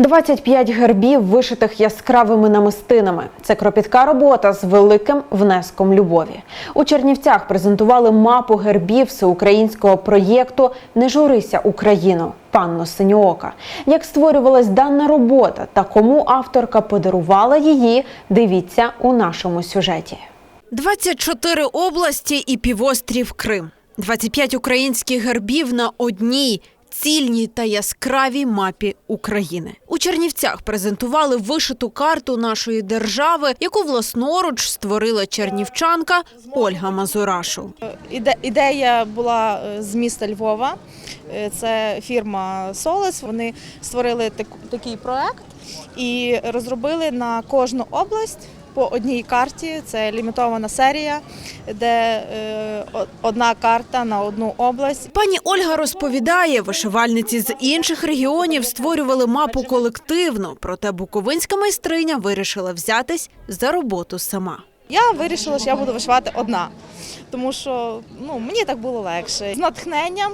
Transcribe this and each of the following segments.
25 гербів, вишитих яскравими намистинами. Це кропітка робота з великим внеском любові. У Чернівцях презентували мапу гербів всеукраїнського проєкту Не журися Україну. Панно Синьоока. Як створювалась дана робота та кому авторка подарувала її, дивіться у нашому сюжеті. 24 області і півострів Крим. 25 українських гербів на одній цільній та яскравій мапі України. У Чернівцях презентували вишиту карту нашої держави, яку власноруч створила чернівчанка Ольга Мазурашу. Іде- Ідея була е, з міста Львова. Е, Це фірма Солес. Вони створили так- такий проект і розробили на кожну область по одній карті. Це лімітована серія, де е, одна карта на одну область. Пані Ольга розповідає, вишивальниці з інших регіонів створювали мапу колективно, проте буковинська майстриня вирішила взятись за роботу сама. Я вирішила, що я буду вишивати одна, тому що ну, мені так було легше. З натхненням,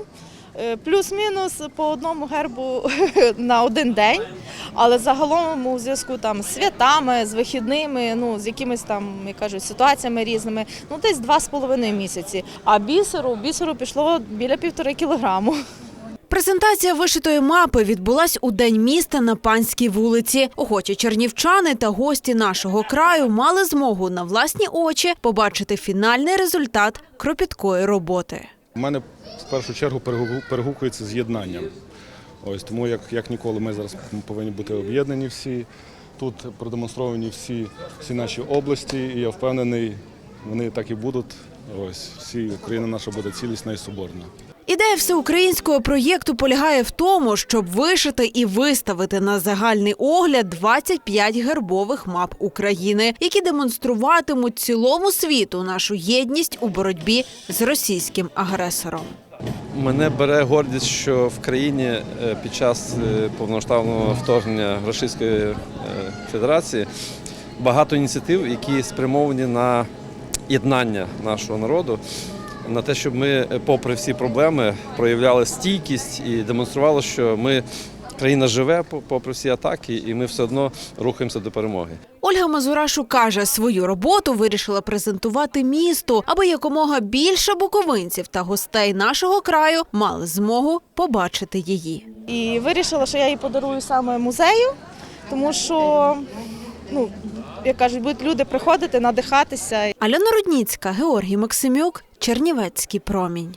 плюс-мінус по одному гербу на один день. Але загалом у зв'язку там з святами, з вихідними, ну з якимись там, як кажуть, ситуаціями різними, ну десь два з половиною місяці. А бісеру бісеру пішло біля півтори кілограму. Презентація вишитої мапи відбулась у день міста на панській вулиці. Охочі чернівчани та гості нашого краю мали змогу на власні очі побачити фінальний результат кропіткої роботи. У мене в першу чергу перегукується з єднанням. Ось тому, як, як ніколи, ми зараз повинні бути об'єднані всі. Тут продемонстровані всі, всі наші області, і я впевнений, вони так і будуть. Ось всі Україна наша буде цілісна і соборна. Ідея всеукраїнського проєкту полягає в тому, щоб вишити і виставити на загальний огляд 25 гербових мап України, які демонструватимуть цілому світу нашу єдність у боротьбі з російським агресором. Мене бере гордість, що в країні е, під час е, повноштабного вторгнення Російської е, Федерації багато ініціатив, які спрямовані на єднання нашого народу, на те, щоб ми, е, попри всі проблеми, проявляли стійкість і демонстрували, що ми країна живе попри всі атаки, і ми все одно рухаємося до перемоги. Ольга Мазурашу каже, свою роботу вирішила презентувати місту, аби якомога більше буковинців та гостей нашого краю мали змогу побачити її. І вирішила, що я її подарую саме музею, тому що, ну, як кажуть, будуть люди приходити, надихатися. Альона Рудніцька, Георгій Максимюк, Чернівецький промінь.